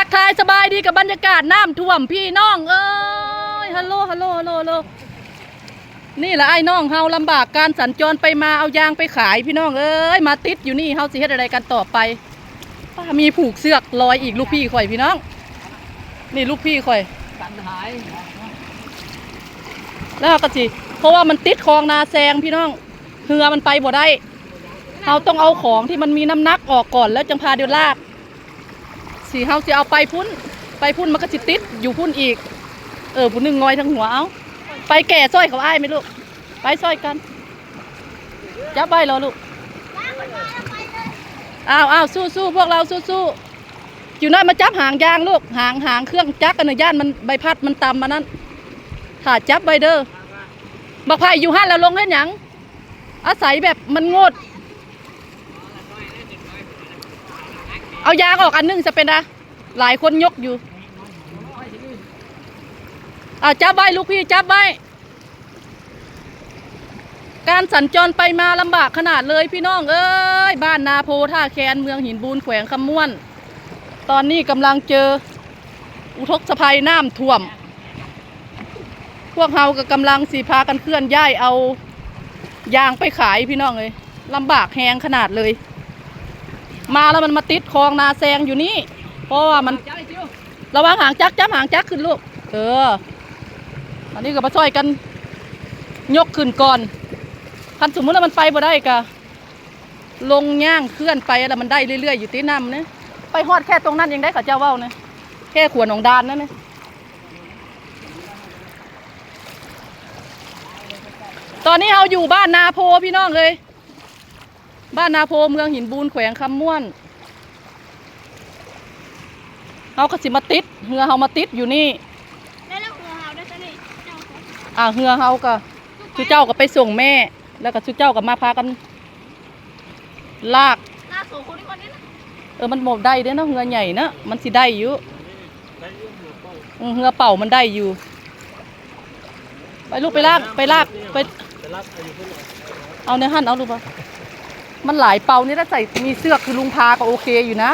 ทักทายสบายดีกับบรรยากาศน้ำท่วมพี่น้องเอ้ยฮัลโหลฮัลโหลฮัลโหลฮัลโหลนี่แหละไอ้น้องเฮาลำบากการสัญจรไปมาเอายางไปขายพี่น้องเอ้ยมาติดอยู่นี่เฮาสิเฮ็ดอะไรกันต่อไปป้ามีผูกเสือกลอยอีกลูกพี่ข่อยพี่น้อง นี่ลูกพี่ข่อยกันหายแล้วก็สิเพราะว่ามันติดคลองนาแซงพี่น้องเรือมันไปบ่ได้เราต้องเอาของที่มันมีน้ำหนักออกก่อนแล้วจังพาเดี๋ยวลาก สีเฮาสิเอาไปพุ่นไปพุ่นมันก็สิติดอยู่พุ่นอีก เออผู้หนึ่งงอยทั้งหัวเอาไปแก่สร้อยเขาอ้ายไหมลูกไปสร้อยกันจับใบเรอลูกอ้าวอ้าวสู้สู้พวกเราสู้สู้อยู่นั่นมาจับหางยางลูกหางหางเครื่องจักรกันนย่านมันใบพัดมันต่ำมานั้นถ้าจับใบเด้อบักไผ่อยู่ห้านแล้วลงเล่นหยังอาศัยแบบมันโงด เอายางออกอันหนึงจะเป็นอะหลายคนยกอยู่เอาจับใบลูกพี่จับใบการสัญจรไปมาลำบากขนาดเลยพี่น้องเอ้ยบ้านนาโพท่าแคนเมืองหินบูนแขวงคำม่วน ตอนนี้กำลังเจอ อุทกสภัยน้ำท่วม พวกเราก็กำลังสีพากันเคลื่อนย้ายเอายางไปขายพี่น้องเลยลำบากแหงขนาดเลย มาแล้วมันมาติดคลองนาแซงอยู่นี่ เพราะว่ามันระวังหางจักจับหางจักขึ้นลูก เออ อันนี้ก็มาช่วยกัน ยกขึ้นก่อน คันสมมติว่ามันไปบ่ได้กะลงย่างเคลื่อนไปแล้วมันได้เรื่อยๆอยู่ที่น้ำเนี่ยไปฮอดแค่ตรงนั้นยังได้เขาเจ้าเว้าเนี่ยแค่ขวนของดานนั่นเนี่ยตอนนี้เราอยู่บ้านนาโพพี่น้องเลย บ้านนาโพเมืองหินบูนแขวงคำม่วนเราก็สิมาติดเฮือเฮามาติดอยู่นี่ได้แล้วหัวเฮาได้ซะนี่เจ้าของอ่าเฮือเฮาก็ชุเจ้าก็ไปส่งแม่ แล้วก็ชุเจ้าก็มาพากัน ลากหน้าสูงคนนี้คนนี้นะเออมันหมดได้เด้อเนาะเฮือใหญ่เนาะมันสิได้อยู่เออเฮือเป่ามันได้อยู่ ไปลูกไปลากไปลากไปเอาในหั่นเอาดูปะ มันหลายเป่านี่ถ้าใส่มีเสื้อคือลุงพาก็โอเคอยู่นะ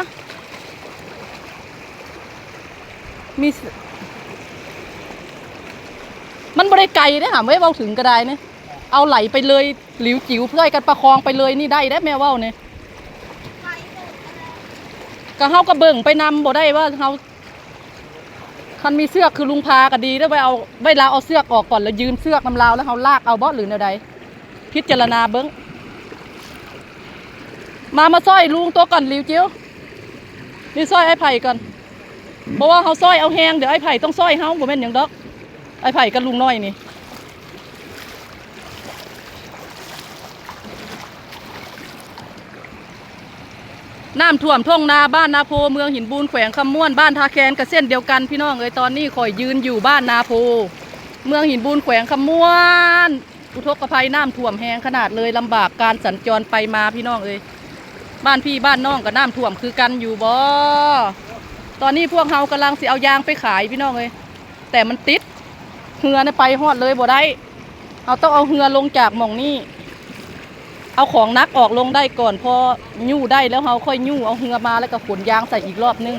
มีมันบริไกลได้หาไม่เว้าถึงก็ได้เนี่ยเอาไหลไปเลยหลิวจิ๋วเพื่อกันประคองไปเลยนี่ได้ได้แม่เว้าเนี่ยไปเถอะอะไรก็เฮาก็เบิ่งไปนำบ่ได้ว่าเฮาคันมีเสื้อกคือลุงพาก็ดีแล้วไปเอาไปลาเอาเสื้อกออกก่อนแล้วยืมเสื้อกนำลาวแล้วเฮาลากเอาบ่หรือแนวใดพิจารณาเบิ่ง มามาซอยลุงตัวก่อนหลิวจิ๋วนี่ซอยไอ้ไผ่ก่อนเพราะว่าเฮาซอยเอาแหงเดี๋ยวไอ้ไผ่ต้องซอยเฮาบ่แม่นหยังดอกไอ้ไผ่กับลุงน้อยนี่น้ำท่วมท่งนาบ้านนาโพเมืองหินบูนแขวงคำม่วนบ้านทาแคนกับเส้นเดียวกันพี่น้องเอ้ยตอนนี้ข่อยยืนอยู่บ้านนาโพ เมืองหินบูนแขวงคำม่วน อุทกภัยน้ำท่วมแหงขนาดเลยลำบากการสัญจรไปมาพี่น้องเอ้ย บ้านพี่บ้านน้องกับน้ำท่วมคือกันอยู่บ่ตอนนี้พวกเฮากำลังสิเอายางไปขายพี่น้องเอ้ยแต่มันติดเหือนไปฮอดเลยบ่ได้เอาต้องเอาเหือลงจากหม่องนี้เอาของนักออกลงได้ก่อนพอยู่ได้แล้วเราค่อยยู่เอาเหือมาแล้วก็ขนยางใส่อีกรอบนึง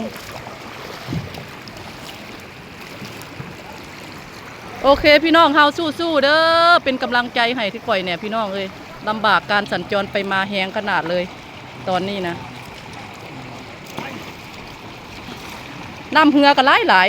โอเคพี่น้องเฮาสู้ๆเด้อเป็นกำลังใจให้ที่ข่อยเนี่ยพี่น้องเอ้ยลำบากการสัญจรไปมาแหงขนาดเลย ตอนนี้นะน้ำเหือก็หลายหลาย